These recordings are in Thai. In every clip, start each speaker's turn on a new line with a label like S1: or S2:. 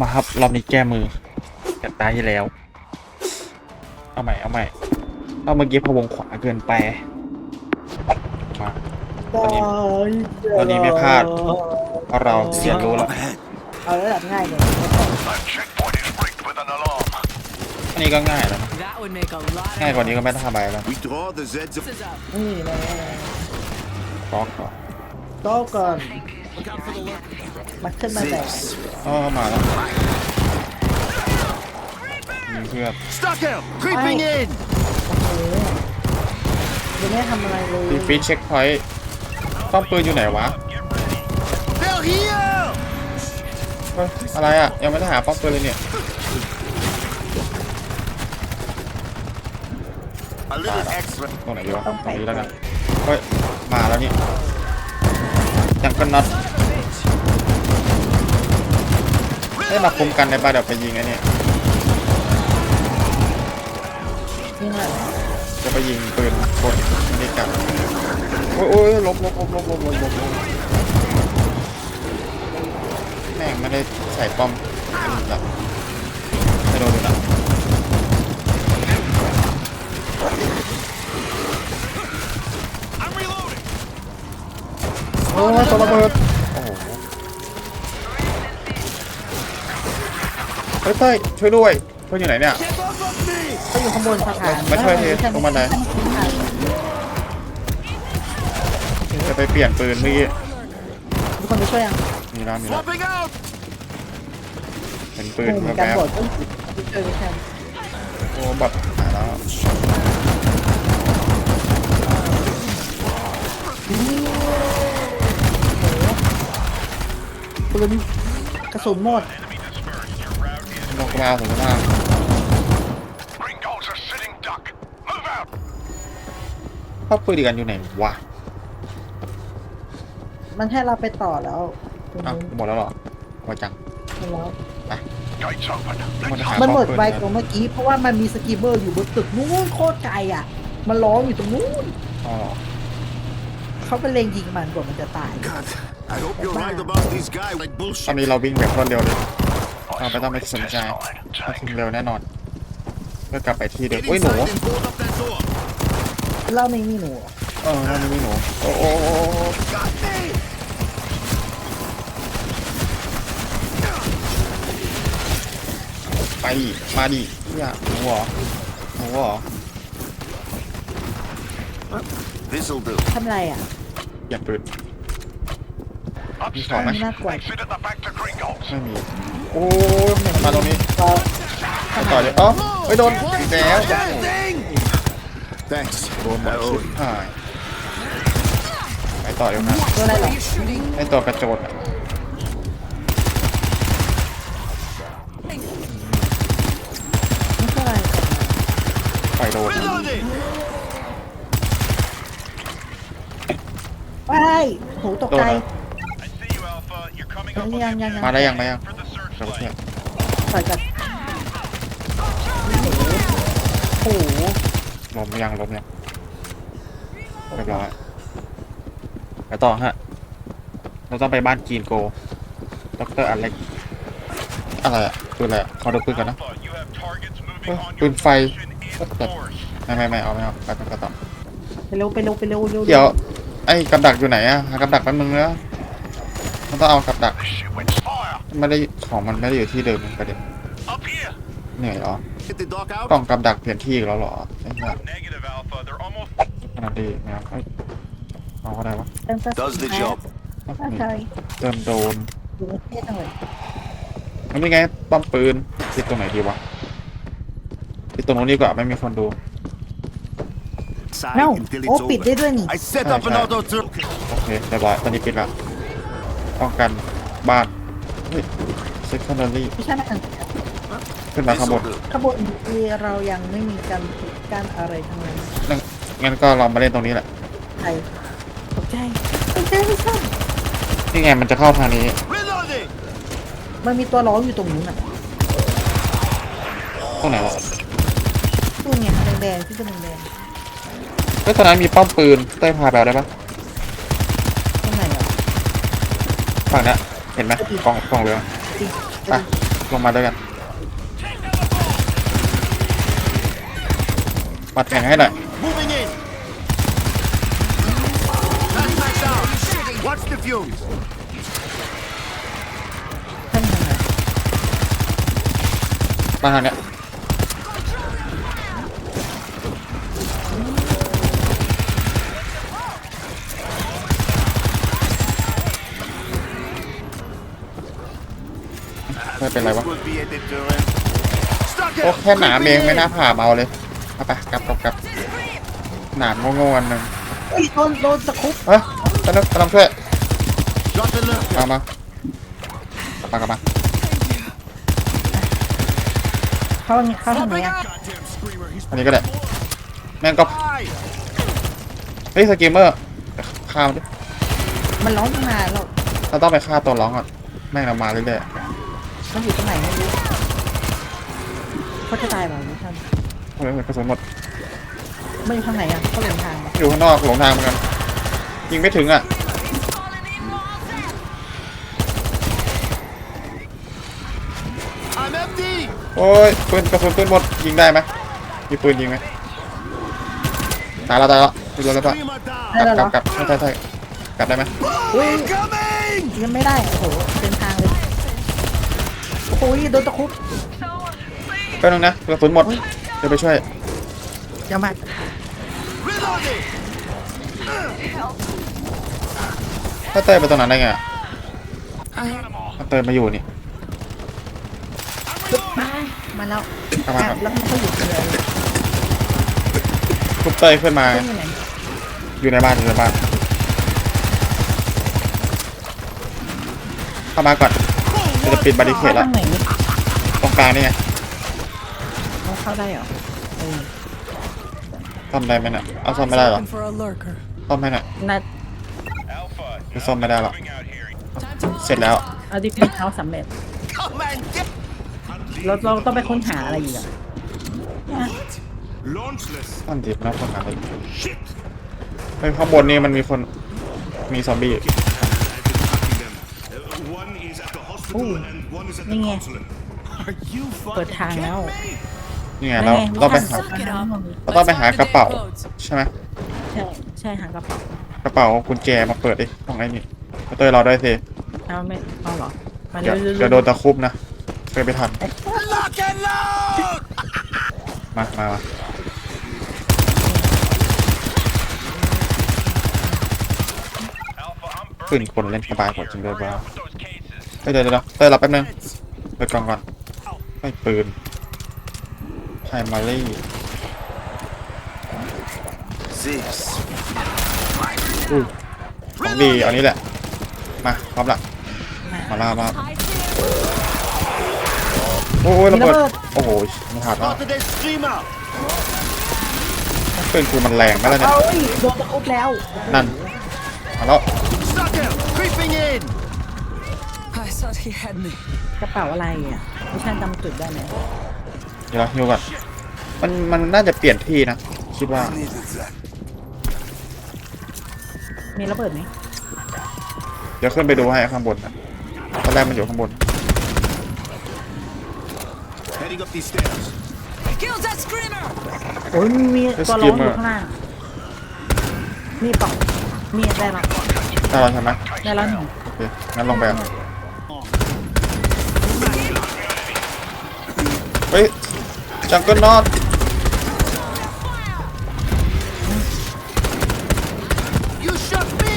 S1: มาครับรอบนี้แก้มือจากตายที่แล้ว เอาใหม่เอาใหม่เอาเมื่อกี้พะวงขวาเกินไปมาตอนนี้ตอนนี้ไม่พลาดเพราะเราเรียนรู้แล้ว
S2: เอาระดับง่ายเลย
S3: That checkpoint is rigged with an alarm.
S1: อันนี้ก็ง่ายแล้วนะ
S4: That would make a lot
S1: ง่าย
S4: of
S1: กว่านี้ก็ไม่ต้องทำอะไรแล้ว
S5: We draw the Zeds of
S4: This is up.
S2: นี่นะ
S1: ก๊อกก่อน
S2: โต๊ะก่อน มาขึ้นมาแบก
S5: Six.
S1: อ๋อมาแล้วมีเพื่อน
S5: Stuck out! Creeping in!
S2: โอ้โหยังไม่ได้ทำอะไรเลย
S1: ดีฟีเช็คพอยต์ป้อมปืนอยู่ไหนวะ
S5: They're here!
S1: เฮ้ยอะไรอะ ยังไม่ได้หาป้อมปืนเลยเนี่ย
S5: A little extra.
S1: ตรงไหนดีวะตรงนี้แล้วกันเฮ้ย มาแล้วนี่ยังกันน็อต ได้มาคุมกันในบ้านเดี๋ยวไปยิงไอ้นี่
S2: นี่แจะ
S1: ไปยิงปืนคนนี่กับโอ้ยโอ้ยลบลบลบลบลบลบลบแม่งไม่ได้ใส่ป้อมแบบไม่โดนหร
S3: อก
S1: โอ้ยตระเบิด เฮ้ยเต้ยช่วยด้วยเพื่อนอยู่ไหนเนี่ย
S2: ก็อยู่ข้างบนสะพาน
S1: มาช่วยทีตรงบันไดจะไปเปลี่ยนปืนเมื่อกี้
S2: ทุกคนไปช่วยยัง
S1: มีแล้วมีแล้ว
S5: Swapping out!
S1: เห็นปืน
S2: โอ้เหมือน
S1: แบ
S2: กัน
S1: บบ
S2: ดต้องไปช่วยไปช่วย
S1: ๆโอ้บัตรหายแล้ว
S2: ปืนกระสุนหมด
S1: ลงมาผมว่า
S3: Gringos are sitting duck. Move out.
S1: ป้อมปืนอีกอันอยู่ไหนวะ
S2: มันให้เราไปต่อแล้วตรง
S1: อ้าว
S2: นู้น
S1: หมดแล้วเหรอหมดจัง
S2: หมดแล้ว
S3: Gates open.
S1: มัน
S3: Let's
S1: หา
S3: hunt.
S2: มันหมด
S1: ป้อปื
S2: ไวกว่าเมื่อกี้เพราะว่ามันมีสกีเบอร์อยู่บนตึกนู้นโคตรไกลอะ มันร้องอยู่ตรงนู้น
S1: อ๋อเหรอ
S2: เขาไปเล็งยิงมันกว่ามันจะตาย
S5: God, I hope you're right about these guys like
S1: ตอน
S5: bullshit.
S1: นี้เราวิ่งแบบรวดเร็วเลย เราไม่ต้องไปสนใจ
S3: Test line.
S1: เรา
S3: Tank.
S1: ถึงเร็วแน่นอนเพื่อกลับไปที่เดิมอุ้ยหนู
S5: inside and board up that door.
S2: เล่าไม่มีหนู
S1: เออนั่นนี่หนูโอ้โอ้โอ้โอ้
S5: Got me!
S1: ไปดิมาดิอย่าหนูเหรอหนูเหรอ
S5: This'll do.
S2: ทำไรอะ
S1: อย่าปืน
S3: Upstairs.
S2: Không, nó quậy.
S3: Exit at the back to Gringos.
S1: ไม่มี โอ้ยมาตรงนี้
S2: เรา
S1: ไปต่อเลยเอ๋อไปโดนอีกแล้ว
S5: Thing! Thanks.
S1: โดนหมด
S5: I
S1: ชิ
S5: owe
S1: บ
S5: you.
S1: หายไปต่อเดี๋ยวนะ
S2: ตัวอะไรหรอ
S1: ไอตัวกระโจนอะ
S2: ไม่ใช่อะไร
S1: ไฟโดน
S5: Reloading!
S2: ไปหูตกใจ
S3: I see you, Alpha. You're coming up on the
S2: ยังยังยัง
S1: มาได้ยังมายัง
S3: for the
S1: เดี๋ยว
S3: searchlight.
S1: เพื่อน
S2: ต่อยกันโอ้โห
S1: ล้มยังล้มยังเรียบร้อยไปต่อฮะ เราต้องไปบ้านจีนโกดรอเล็กอะไรอะปืนอะไรอะขอดูปืนก่อนนะ
S3: Alpha, you have targets moving
S1: Ơ,
S3: on
S1: ปื
S3: your
S1: นไฟ
S3: position in force.
S1: ไม่ไม่ไม่เอาไม่เอาไปไปต่อ
S2: ไปเร็วไปเร็วไปเร็วเร็ว
S1: เดี๋ยวไอ้กับดักอยู่ไหนอะหากับดักแป๊บนึงนะมันต้องเอากับดัก
S3: This shit went fire.
S1: ไม่ได้ของมันไม่ได้อยู่ที่เดิมประเด็น
S3: Up here.
S1: เหนื่อยเหรอ
S5: Get the dock out?
S1: กล่องกับดักเปลี่ยนที่อีกแล้วเหรอไอ้เหี้ย
S3: Negative, Alpha. They're almost
S1: ขนาดดีนะเอ้ยเอาก็ได้วะ
S2: เติมกระสุน
S5: Does the job.
S2: โอเค
S1: เติมโดน
S2: ดูเท่จังเลย
S1: มันนี่ไงป้อมปืนติดตรงไหนดีวะติดตรงนู้นดีกว่าไม่มีคนดู
S5: Side
S2: เน่า
S5: until
S2: โอ้
S5: it's
S2: ปิด
S5: over.
S2: ได้ด้วยนี่
S5: I set up an
S1: Right, right.
S5: auto turret.
S1: โอเคเรียบร้อยตอนนี้ปิดละป้องกันบ้านเฮ้ยเซ็กชันเดอรี่
S2: ไม่ใช่ไหมอัน
S1: ขึ้นมาข้างบน
S5: This'll do.
S2: ขบวนที่เรายังไม่มีการปิดกั้นอะไรทั้งนั้น
S1: นั่นงั้นก็ลองมาเล่นตรงนี้แหละ
S2: ใครตกใจตกใจไม่ใช่
S1: นี่ไงมันจะเข้าทางนี้
S5: Reloading!
S2: มันมีตัวร้องอยู่ตรงนู้นอะ
S1: ตรงไหนวะ
S2: ตู้ไงแดงๆที่เป็นแดง
S1: เฮ้ยตอนนั้นมีป้อมปืนเต้ยพาไปเอาได้ปะ
S2: ๆตรงไหนอะ
S1: ฝั่งเนี้ย เห็นไหมกล่องกล่องเรือ
S2: จริง
S1: ไปลงมาด้วยกันปัดแข่งให้หน่อย
S5: Moving in. That's my sound. Watch the fumes.
S2: ท่านทำไง
S1: มาทางเนี้ย ไม่เป็นไรวะ
S5: Will be a deterrent. Stuck
S1: โอ้
S5: it.
S1: แค่หนาม
S5: Creeping
S1: เองไม่
S5: in.
S1: น่าผ่าเมาเลยเอาไปกลับกลับกลับหนามโง่ๆอันหนึ่ง
S2: เฮ้ยโดนโดนตะคุบ
S1: เฮ้ยกำลังกำลังช่วย
S5: Got the lurker.
S1: เอามากลับมากลับมา
S2: เข้าเข้าทางไหนอะ
S5: Goddamn screamer. He's
S1: อันนี้ก็ได้แม่งก็
S5: fire.
S1: เฮ้ยสกิมเมอร์ฆ่ามันดิ
S2: มันร้องตั้งนานแล้ว
S1: เราต้องไปฆ่าตัวร้องก่อนแม่งเรามาเรื่อย
S2: มันอยู่ตรงไหนไม่รู้เขาจะตายเปล่าไม่ทัน
S1: เฮ้ยกระสุนหมด
S2: มันอยู่ทางไหนอะเขาหลงทางอ
S1: ยู่ข้างนอกหลงทางเหมือนกัน ยิงไม่ถึงอะโอ้ยปืนกระสุนปืนหมดยิงได้ไหมมีปืนยิงไหมตายแล้วตายแล้วปืนแล้วแล้วปะ
S5: Screamer
S1: กลับกลับกลับใช่ใช่ใช่กลับได้ไหม
S2: อุ้ยยังไม่ได้โอ้โหเป็น ทางเลยโอ้โหโดนตะคุบ
S1: แป๊บนึงนะกระสุนหมดเดี๋ยวไปช่วย
S2: อย่ามา
S5: Reloading.
S1: ถ้าเต้ยไปตรงนั้นได้ไงอะถ้าเต้ยมาอยู่นี่
S2: มามาแล้ว
S1: เอามาครับ
S2: แล้วมันก็อยู่เลย
S1: ทุบเต้ยขึ้นมา
S2: เพื่อนอยู่ไหน
S1: อยู่ในบ้านอยู่ในบ้านเข้ามาก่อน เราจะปิดบาริเค
S2: เข้า
S1: ดแล้ว
S2: ทางไหน
S1: ตรงกลางนี่ไง
S2: เขาเข้าได้เหรอเออ
S1: ซ่อมได้ไหมน่ะเอาซ่อมไม่ได้หรอ
S4: for a lurker.
S1: ซ่อมไม่น่ะ
S2: น่า
S3: Alpha,
S1: คือซ่อมไม่ได้หรอก
S3: moving out here.
S1: เสร็จแล้ว
S2: เอาดิฟินเขาสำเร็จ
S5: Come and get.
S2: เราเราต้องไปค้นหาอะไรอีกอะ
S5: Launchless.
S1: นั่นดิมันน่าคนหาอะไรเฮ้ยข้างบนนี่มันมีคน มีซอมบี้อยู่
S6: One is at the hospital and one is at the
S2: นี่ไง
S6: consulate.
S5: Are you
S2: เปิด
S5: fucking
S2: ทางแล้ว
S5: kidding me?
S1: นี่ไงเราต้องไปหา
S4: Suck it up.
S1: เราต้องไปหากระเป๋าใช่ไหม
S2: ใช่ใช่หางกระเป๋าก
S1: ระเป๋ากุญแจมาเปิดดิตรงไอ้นี่เต้ยรอด้วยสิ
S2: เอาไม่เอาเหรอมา
S1: เดี๋ยว
S2: เร็วๆ
S1: เดี๋ยวโดนตะคุบนะเคยไปทัน
S5: Lock and load.
S1: มามามา
S3: Alpha, I'm
S1: ขึ้น
S3: burning
S1: คนเล่นสบายกว่าจริงด้วยบ้า
S3: with those cases.
S1: เฮ้ยเดี๋ยวเดี๋ยวเต้ยรับแป๊บนึงเปิดกล่องก่อนไม่ปืนไฮมารี่
S5: This.
S1: อุ้ยของดีเอานี้แหละ มาพร้อมละมาล่ามาโอ้ยระเบิดโอ้โหมันขาดมาก
S5: Spotted a screamer.
S1: ปืนกูมันแรงมากแล้วเนี่ย
S2: เอาเอ้ยโดนตะคุบแล้ว
S1: นั่นมาแล้ว
S5: Sucker. Creeping in.
S4: I thought he had me.
S2: กระเป๋าอะไรอะไม่ใช่จำจุดได้ไหม
S1: เดี๋ยวเราฮิวก่อนมันมันน่าจะเปลี่ยนที่นะ คิดว่า
S5: Needed that.
S2: มีระเบิดไหม
S1: เดี๋ยวขึ้นไปดูให้ข้างบนนะตอนแรกมันอยู่ข้างบน
S5: Heading up these stairs.
S4: Kill that screamer!
S2: โอ้ยมีมี
S1: เฮ้ย
S2: ตัวร้องอ
S1: Skimmer
S2: ยู่ข้างล่างมีเปล่ามีได้ละ
S1: ได้แล้วใช่ไหม
S2: ได้แล้วหนึ่ง
S1: โอเคงั้นลงไปอะ ฮ้ยจังเกิลนอต
S5: You shot me.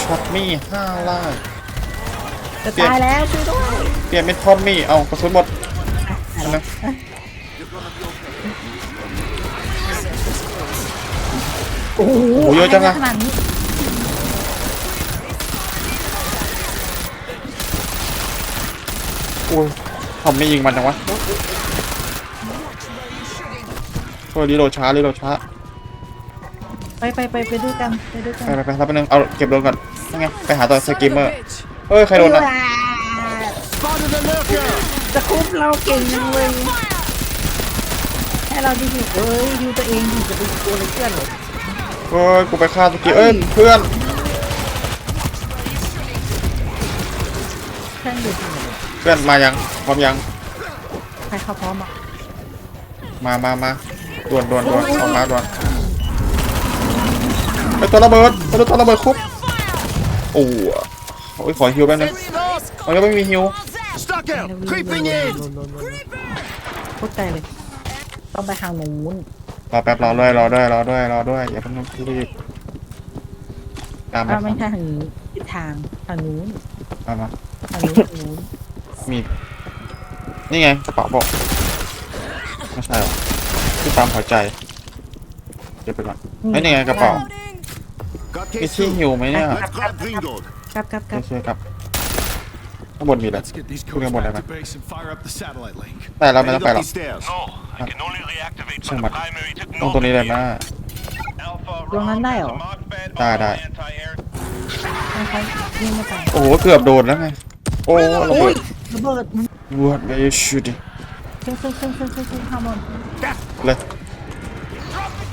S1: ช็อตมี่ห้าล่า
S2: จะตายแล้วช่วยด้วย
S1: เปลี่ยนเป็นทอมมี่ เอากระสุนหมด
S2: อะ
S1: เอานะ
S2: โอ้โห
S1: โอ้โหเยอะจังอะ
S2: ขนาดนี้
S1: อุ้ย ทอมมี่ยิงมันจังวะโอ้ยรีโหลดช้ารีโหลดช้า
S2: ไปไปไปไปด้วยกันไปด้วยกัน
S1: ไปไปไปรับไปบนึงเอาเก็บโดนก่อนยังไงไปหาตัวสกิมเมอร์เฮ้ยใครโดนอะ
S5: Spotted a lurker.
S2: จะคุบเราเก่งจังเลยให้เราดีๆเอ้ยดูตัวเองดิจะไปกลัวอะไรเพื่อนเหรอ
S1: เฮ้ยกูไปฆ่าสกิเอ้ยเพื่อน
S2: เพื่อนดูจริง เหรอ
S1: เพื่อนมายัง พร้อมยัง
S2: ใครเข้าพร้อมอะ
S1: มามามาด่วนด่วนด่วนออกมาด่วนไอ้ตัวระเบิดตัวตัวระเบิดคุบโอ้โหโอ้ยขอฮิวแป๊บนึง
S5: Reload.
S1: มันยังไม่มีฮิว
S5: Stuck out. Creeping in.
S2: พูดใจเลย ต้องไปทางนู้น
S1: รอแป๊บรอด้วยรอด้วยรอด้วยรอด้วยอย่าเพิ่งรีบตามมา
S2: อ้าวไม่ใช่ทางนี้ผิดทางทางนู้น
S1: ตามมา
S2: ทางนู้นทางนู้น
S1: มีนี่ไงกระเป๋าบอกไม่ใช่หรอที่ตามหัวใจเก็บไปก่อนเฮ้ยนี่ไงกระเป๋า
S5: Got
S1: มี
S5: case
S1: ที่
S5: two.
S1: หิวไหมเนี่ย
S5: Let's grab Gringold.
S2: กลับกลับกลับ
S1: โอเคครับข้างบนมีอะไร
S6: Let's get these
S1: We're gonna
S6: codes
S1: whatever.
S6: back to base and fire up the satellite link.
S1: แต่เราไม่ต้อง
S5: Heading
S1: ไป
S5: up
S1: หรอก
S5: these stairs.
S3: No, I can only reactivate
S1: Saan
S3: from
S1: ba?
S3: the primary
S1: ตรงตัวนี้เลยไหม
S3: Alpha,
S2: ตรงนั้น
S3: Rom
S2: ได้
S3: has
S2: เหรอ
S3: a MOSFET
S1: ได้ได้
S3: auto anti-air
S2: ไม่ค่อยยิงไม่ไป
S1: โอ้โหเกือบโดนแล้วไง โอ้ระ
S2: โอ้
S1: เบิ
S2: ย
S1: ด
S2: ระเบิดมัน
S1: What are you shooting
S2: เครื่องเครื่องเครื่องเครื่องเครื่องเครื่องข้ามบน
S1: เลย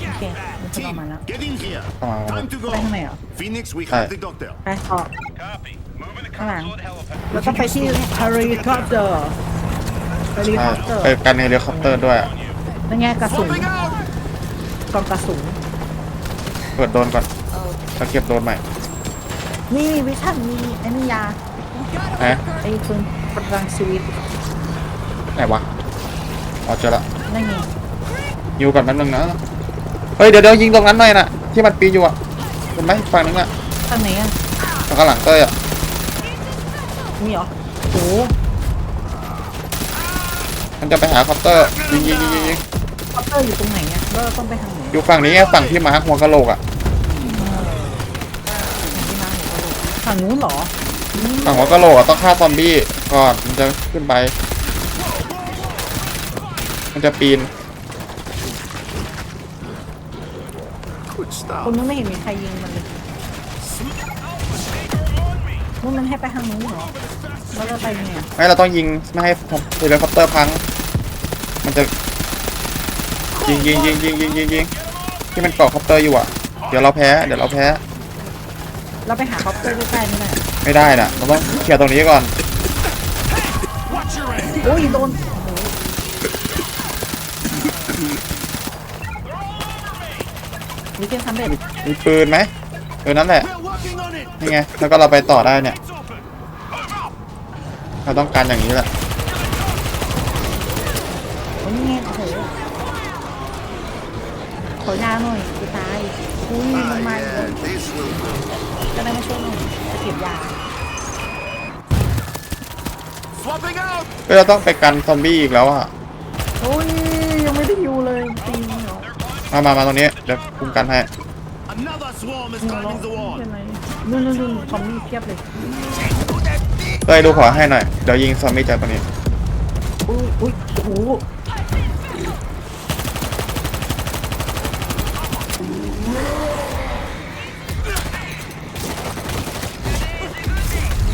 S2: โอเคมันจะออกมาแล้ว
S5: Get in here.
S1: Come on,
S5: Time to
S2: ไปทางไหน
S5: go.
S2: อะ
S5: Phoenix, we
S1: Hey.
S5: have the doctor.
S2: ไปต่อ
S3: Copy. Moving to
S2: ข้างหลัง
S3: console at helipad.
S2: แล้วก็ไปที่เฮลิคอปเตอร์เฮลิ
S1: ใช่
S2: คอปเตอร์
S1: ไปกันเฮลิคอปเตอร์ด้วยอะ
S2: นั่นไงกระสุน
S5: Swapping out.
S2: กล่องกระสุน
S1: เปิดโดนก่อนแล้วเก็บโดนใหม่
S2: นี่วิชั่นมีไอ้นี่ยา
S1: ฮะ
S2: ไอ้ปืน ประดังชีวิต
S1: ไหนวะอ๋อเจอละ
S2: นั่นไง
S1: ยิวก่อนแป๊บนึงนะเฮ้ยเดี๋ยวเดี๋ยวยิงตรงนั้นหน่อยนะที่มันปีนอยู่อะเห็นไหมฝั่งนึงอะ
S2: ทางไหนอะ
S1: ทางข้างหลังเต้ยอะ
S2: มีเหรอโอ้
S1: มันจะไปหาคอปเตอร์ยิงยิงยิงยิงยิง
S2: คอปเตอร์อยู่ตรงไหนอะแล้วเราต้องไปทางไหน
S1: อยู่ฝั่งนี้ไงฝั่งที่มาร์คหัวกะโหลกอะ
S2: ที่นั่งอยู่ทางนู้นเหรอ
S1: ฝั่งหัวกะโหลกอะต้องฆ่าซอมบี้ก่อนมันจะขึ้นไป มันจะปีน
S5: Good
S2: ค
S5: stuff.
S2: นนู้นไม่เห็นมีใครยิงมันเลยนู้นมันให้ไปทางนู้นเหรอแล้วเราไปยังไงอะ
S1: ไม่เราต้องยิงไม่ให้เฮลิคอปเตอร์พัง มันจะยิงยิงยิงยิงยิงยิงยิงที่มันเกาะคอปเตอร์อยู่อะเดี๋ยวเราแพ้ เดี๋ยวเราแพ้
S2: เราไปหาคอปเตอร์ใกล้ๆนี่แหละ
S1: ไม่ได้น่ะเราต้องเคลียร์ตรงนี้ก่อน
S2: โอ้ยโดนมีเกมทำเด็ด
S1: มีปืนไหมปืนนั่นแหละ
S5: We're working on it.
S1: นี่ไงแล้วก็เราไปต่อได้เนี่ยเราต้องการอย่างนี้แหละ
S2: โอ้ยนี่ไงโอ้โหขอยาหน่อยกูตายอุ้ยมัน
S5: Ah,
S2: มาอีกแล้ว
S5: yeah, this will do.
S2: ก็ได้มาช่วยหน่อยจะเก็บยา
S5: Swapping out.
S1: เฮ้ยเราต้องไปกันซอมบี้อีกแล้วอะ
S2: โอ้ยยังไม่ได้อยู่เลยตีนเหรอ
S1: มามามาตรงนี้เดี๋ยวคุมกันให้
S5: Another swarm is
S2: เนี่ยเรา
S5: climbing the
S2: ไม่
S5: wall.
S2: เป็นไรนู่นนู่นนู่นคอมมี่เพียบเลย
S1: เต้ยดูขวาให้หน่อย เดี๋ยวยิงซอมบี้จากตรงนี้
S2: อุ้ยอุ้ยโอ้โห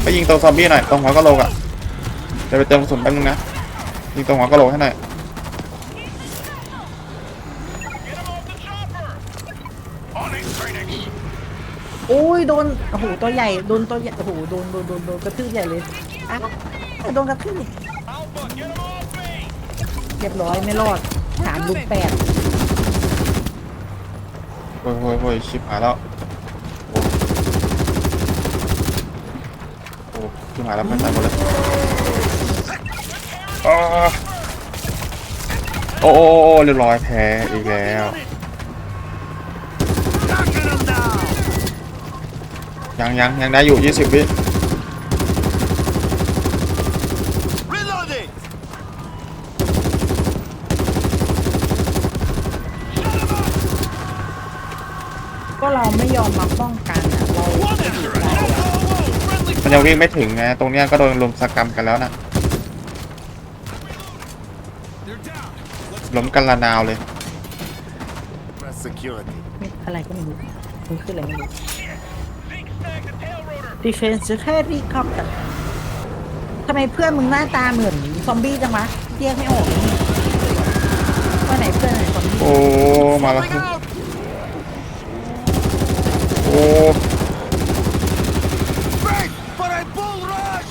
S1: ไปยิงตรงซอมบี้หน่อยตรงหัวกะโหลกอะ เดี๋ยวไปเติมกระสุนแป๊บนึงนะยิงตรงหัวกะโหลกให้หน่อย
S3: Onyx Phoenix.
S2: โอ้ยโดนโอ้โหตัวใหญ่โดนตัวใหญ่โอ้โหโดนโดนโดนโดนกระทืบใหญ่เลยอะโดนกระทืบ
S3: Alpha, get him off me.
S2: เรียบร้อยไม่รอดสามลูกแปด
S1: โอ้ยโอ้ยโอ้ยชิบหายแล้วโอ้โอ้ชิบหายแล้วไม่ตายหมดเลยอ้า โอ้โอ้โอ้โอ้เรียบร้อยแพ้อีกแล้ว
S5: Knocking them down.
S1: ยังยังยังได้อยู่ 20 วิ
S5: Reloading.
S2: ก็เราไม่ยอมมาป้องกันอะเรา
S5: One extra. Whoa, whoa, whoa. Friendly
S1: มันยังวิ่งไม่ถึงไงตรงเนี้ยก็โดนลุมสกรรมกันแล้วนะ ล้มกันละนาวเลย
S5: Press security.
S2: อะไรก็ไม่รู้มันคืออะไรไม่รู้
S3: Zeke snagged the tail rotor.
S2: defense แค่รีคอปแต่ทำไมเพื่อนมึงหน้าตาเหมือนซอมบี้จังวะแยกไม่ออกเลยนี่ว่าไหนเพื่อนไหนซอมบี้
S1: โอ้ มาแล้ว
S5: Swapping out.
S1: โอ้
S5: Break for a bull rush.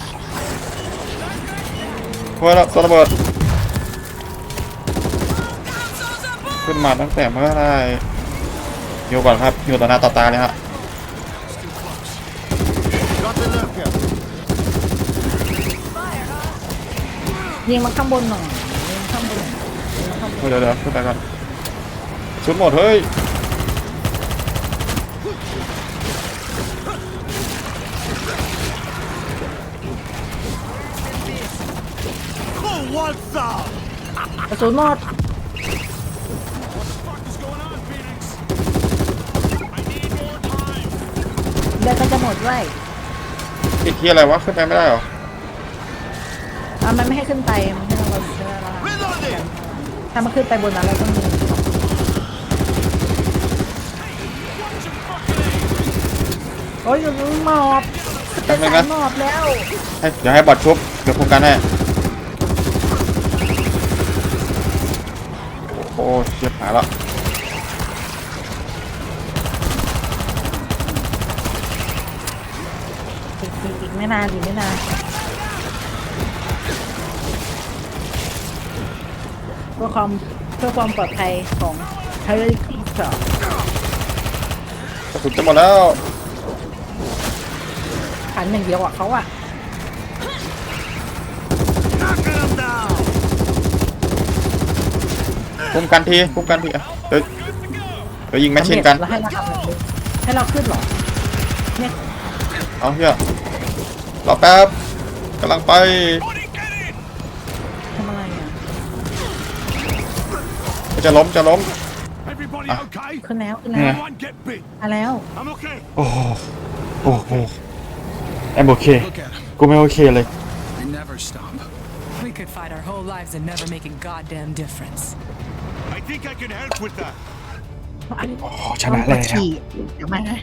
S1: เฮ้ยแล้วตัวระเบิด ขึ้นมาตั้งแต่เมื่อไหรฮิวก่อนครับฮิวต่อหน้าต่อตาเลยฮะ
S5: Got the lurker.
S2: ยิงมาข้างบนหน่อยยิงมาข้างบนหน่อยยิงมาข้างบน
S1: เฮ้ยเดี๋ยวเดี๋ยวขึ้นไปก่อนชุดหมดเฮ้ย
S5: Who wants some?
S2: กระสุนหมด
S3: What is going on, Phoenix? I need more time.
S2: เดือนก็จะหมดด้วย
S1: ติดที่อะไรวะขึ้นไปไม่ได้เหรอ
S2: อะมันไม่ให้ขึ้นไป มันให้เราอยู่ที่เรา
S5: Reloading.
S2: ถ้ามันขึ้นไปบนนั้นเราต้องมีโอ้ยอยู่หมอบเป็นสายหมอบแล้ว
S1: ให้เดี๋ยวให้บอดชุบเดี๋ยวโครงการให้โอ้เชียบหายแล้ว
S2: อีกอีกอีกไม่นานอีกไม่นานเพื่อความเพื่อความปลอดภัยของเฮลิคอปเตอร์
S1: กระสุนจะหมดแล้ว
S2: ขันอย่างเดียวอะเขาอะ
S5: Knocking them down.
S1: คุ้มกันทีคุ้มกันทีอะเดี๋ยว
S3: Good to go.
S1: เดี๋ยวยิงแมชชีนกัน
S2: แล้วให้เราทำแบบนี้ให้เราขึ้นเหรอเนี่ย
S1: เอาเฮีย รอแป๊บกำลังไป
S3: Buddy, get in.
S2: ทำอะไรอะ
S1: จะล้มจะล้ม
S6: Everybody okay?
S2: ขึ้นแล้วขึ้นแล้ว
S6: Everyone get big.
S2: มาแล้ว
S5: I'm okay.
S1: โอ้โหโอ้โหแอมโอเค
S6: Look at him.
S1: กูไม่โอเคเลย
S6: They never stop.
S4: We could fight our whole lives and never make a goddamn difference.
S5: I think I can help with that.
S1: โอ้ชนะแล้ว
S2: ขี่เดี๋ยวมานะ